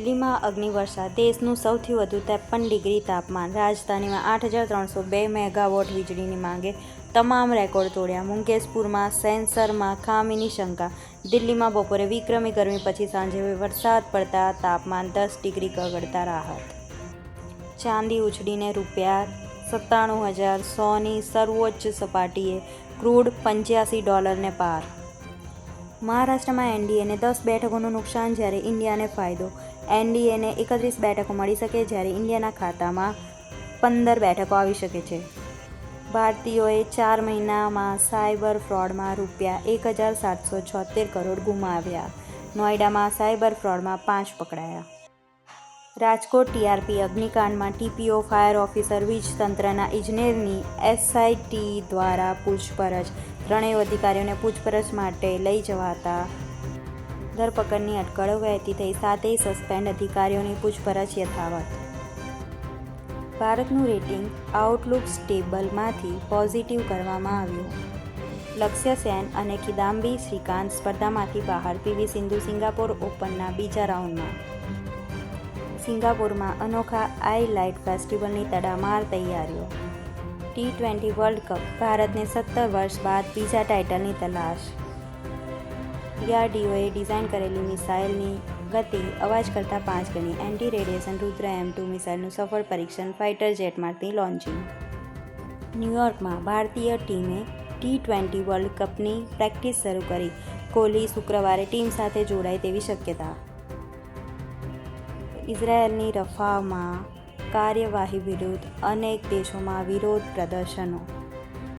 દિલ્હીમાં અગ્નિવર્ષા, દેશનું સૌથી વધુ ત્રેપન ડિગ્રી તાપમાન, રાજધાનીમાં આઠ હજાર ત્રણસો બે મેગાવોટ વીજળીની માંગે, તમામ રેકોર્ડ તોડ્યા. મુંગેશપુરમાં સેન્સરમાં ખામીની શંકા, દિલ્હીમાં બપોરે વિક્રમી ગરમી પછી સાંજે વરસાદ પડતા તાપમાન દસ ડિગ્રી ગગડતા રાહત. ચાંદી ઉછળીને રૂપિયા સત્તાણું હજાર સોની સર્વોચ્ચ સપાટીએ ક્રૂડ પંચ્યાસી ડોલરને પાર મહારાષ્ટ્રમાં એનડીએને દસ બેઠકોનું નુકસાન જ્યારે ઇન્ડિયાને ફાયદો. એનડીએને એકત્રીસ બેઠકો મળી શકે જ્યારે ઇન્ડિયાના ખાતામાં પંદર બેઠકો આવી શકે છે. ભારતીયોએ ચાર મહિનામાં સાયબર ફ્રોડમાં રૂપિયા એક હજાર સાતસો છોતેર કરોડ ગુમાવ્યા. નોઈડામાં સાયબર ફ્રોડમાં પાંચ પકડાયા. રાજકોટ ટીઆરપી અગ્નિકાંડમાં ટીપીઓ, ફાયર ઓફિસર, વીજ તંત્રના ઇજનેરની એસઆઈટી દ્વારા પૂછપરછ. ત્રણેય અધિકારીઓને પૂછપરછ માટે લઈ જવાતા ધરપકડની અટકળો વહેતી થઈ સાતેય સસ્પેન્ડ અધિકારીઓની પૂછપરછ યથાવત. ભારતનું રેટિંગ આઉટલુક સ્ટેબલમાંથી પોઝિટિવ કરવામાં આવ્યું. લક્ષ્ય સેન અને કિદામ્બી શ્રીકાંત સ્પર્ધામાંથી બહાર, પીવી સિંધુ સિંગાપોર ઓપનના બીજા રાઉન્ડમાં. સિંગાપોરમાં અનોખા આઈ લાઇટ ફેસ્ટિવલની તડામાર તૈયારીઓ. ટી ટ્વેન્ટી વર્લ્ડ કપ, ભારતને સત્તર વર્ષ બાદ બીજા ટાઇટલની તલાશ. ડીઆરડીઓએ ડિઝાઇન કરેલી મિસાઇલની ગતિ અવાજ કરતાં પાંચ ગણી anti radiation Rudra M two મિસાઇલનું સફળ પરીક્ષણ ફાઇટર જેટમાંથી લોન્ચિંગ. ન્યૂયોર્કમાં ભારતીય ટીમે ટી ટ્વેન્ટી વર્લ્ડ કપની પ્રેક્ટિસ શરૂ કરી. કોહલી શુક્રવારે ટીમ સાથે જોડાય તેવી શક્યતા. ઇઝરાયેલની રફામાં કાર્યવાહી વિરુદ્ધ અનેક દેશોમાં વિરોધ પ્રદર્શનો.